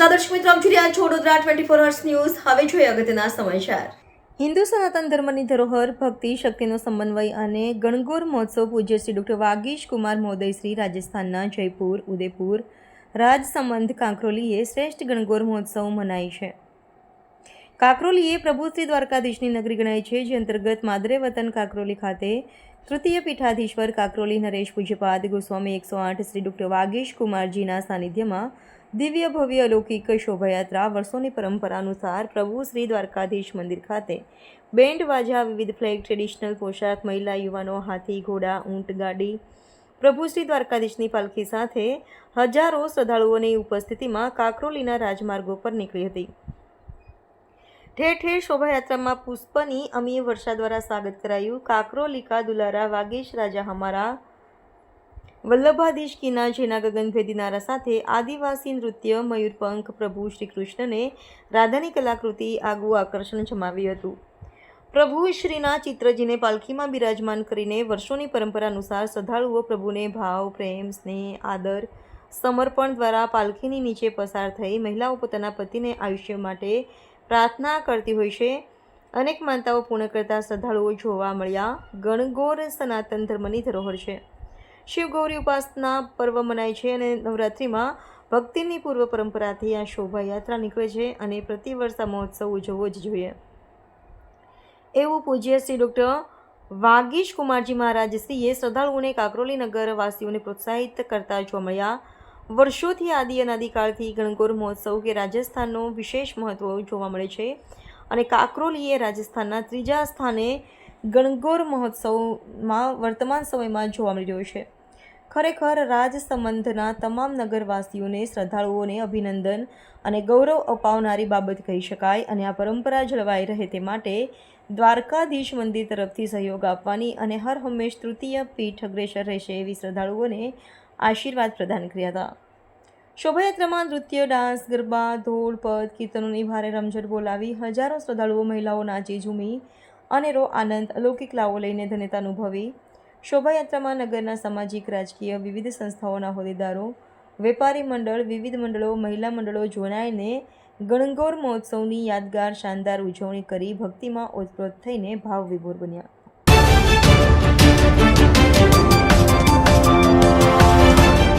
રહ્યા છો Vadodara twenty four hours news હવે જોઈએ અગત્યના સમાચાર. હિન્દુ સનાતન ધર્મની ધરોહર, ભક્તિ, શક્તિનો સમન્વય અને ગણગોર મહોત્સવ પૂજ્ય શ્રી ડૉક્ટર વાગીશ કુમાર મહોદય શ્રી રાજસ્થાનના જયપુર, ઉદયપુર રાજસંબંધ કાંકરોલીએ શ્રેષ્ઠ ગણગોર મહોત્સવ મનાય છે. કાકરોલી એ પ્રભુ શ્રી દ્વારકાધીશની નગરી ગણાય છે, જે અંતર્ગત માદરે વતન કાકરોલી ખાતે તૃતીય પીઠાધીશ્વર કાકરોલી નરેશ પૂજ્યપાદ ગોસ્વામી એકસો આઠ શ્રી ડૉક્ટર વાગીશ કુમારજીના સાનિધ્યમાં દિવ્ય ભવ્ય અલૌકિક શોભાયાત્રા વર્ષોની પરંપરા અનુસાર પ્રભુ શ્રી દ્વારકાધીશ મંદિર ખાતે. બેન્ડ વાજા, વિવિધ ફ્લેગ, ટ્રેડિશનલ પોશાક, મહિલા, યુવાનો, હાથી, ઘોડા, ઊંટ, ગાડી. પ્રભુ શ્રી દ્વારકાધીશની પાલખી સાથે હજારો શ્રદ્ધાળુઓની ઉપસ્થિતિમાં કાકરોલીના રાજમાર્ગો પર નીકળી હતી. ઠેર ઠેર શોભાયાત્રામાં પુષ્પની અમીય વર્ષા દ્વારા સ્વાગત કરાયું કાકરોલિકા દુલારા વાગેશ રાજા હમારા વલ્લભાધીશ કીના જેના ગગનભેદી નારા સાથે આદિવાસી નૃત્ય મયુરપંખ પ્રભુ શ્રી કૃષ્ણને રાધાની કલાકૃતિ આગવું આકર્ષણ જમાવ્યું હતું. પ્રભુ શ્રીના ચિત્રજીને પાલખીમાં બિરાજમાન કરીને વર્ષોની પરંપરા અનુસાર શ્રદ્ધાળુઓ પ્રભુને ભાવ, પ્રેમ, સ્નેહ, આદર, સમર્પણ દ્વારા પાલખીની નીચે પસાર થઈ મહિલાઓ પોતાના પતિને આયુષ્ય માટે પ્રાર્થના કરતી હોય છે. અનેક માનતાઓ પૂર્ણ કરતા શ્રદ્ધાળુઓ જોવા મળ્યા. ગણગોર સનાતન ધર્મની ધરોહર છે. શિવગૌરી ઉપાસના પર્વ મનાય છે અને નવરાત્રિમાં ભક્તિની પૂર્વ પરંપરાથી આ શોભાયાત્રા નીકળે છે અને પ્રતિવર્ષ આ મહોત્સવ ઉજવવો જ જોઈએ. એવું પૂજ્ય શ્રી ડૉક્ટર વાગીશ કુમારજી મહારાજ શ્રીએ શ્રદ્ધાળુઓને કાકરોલી નગર વાસીઓને પ્રોત્સાહિત કરતા જોવા મળ્યા. વર્ષોથી આદિ અનાદિકાળથી ગણગોર મહોત્સવ કે રાજસ્થાનનો વિશેષ મહત્વ જોવા મળે છે અને કાકરોલી એ રાજસ્થાનના ત્રીજા સ્થાને ગણગોર મહોત્સવમાં વર્તમાન સમયમાં જોવા મળી રહ્યો છે. ખરેખર રાજ સંબંધના તમામ નગરવાસીઓને શ્રદ્ધાળુઓને અભિનંદન અને ગૌરવ અપાવનારી બાબત કહી શકાય અને આ પરંપરા જળવાઈ રહે તે માટે દ્વારકાધીશ મંદિર તરફથી સહયોગ આપવાની અને હર હંમેશ તૃતીય પીઠ અગ્રેસર રહેશે એવી શ્રદ્ધાળુઓને આશીર્વાદ પ્રદાન કર્યા હતા. શોભાયાત્રામાં નૃત્ય, ડાન્સ, ગરબા, ધોળ, પદ, કીર્તનોની ભારે રમઝટ બોલાવી હજારો શ્રદ્ધાળુઓ, મહિલાઓ નાચી ઝૂમી અનેરો આનંદ અલૌકિક લાવો લઈને ધન્યતા અનુભવી. શોભાયાત્રામાં નગરના સામાજિક, રાજકીય વિવિધ સંસ્થાઓના હોદ્દેદારો, વેપારી મંડળ, વિવિધ મંડળો, મહિલા મંડળો જોડાઈને ગણગોર મહોત્સવની યાદગાર, શાનદાર ઉજવણી કરી ભક્તિમાં ઓતપ્રોત થઈને ભાવ વિભોર બન્યા.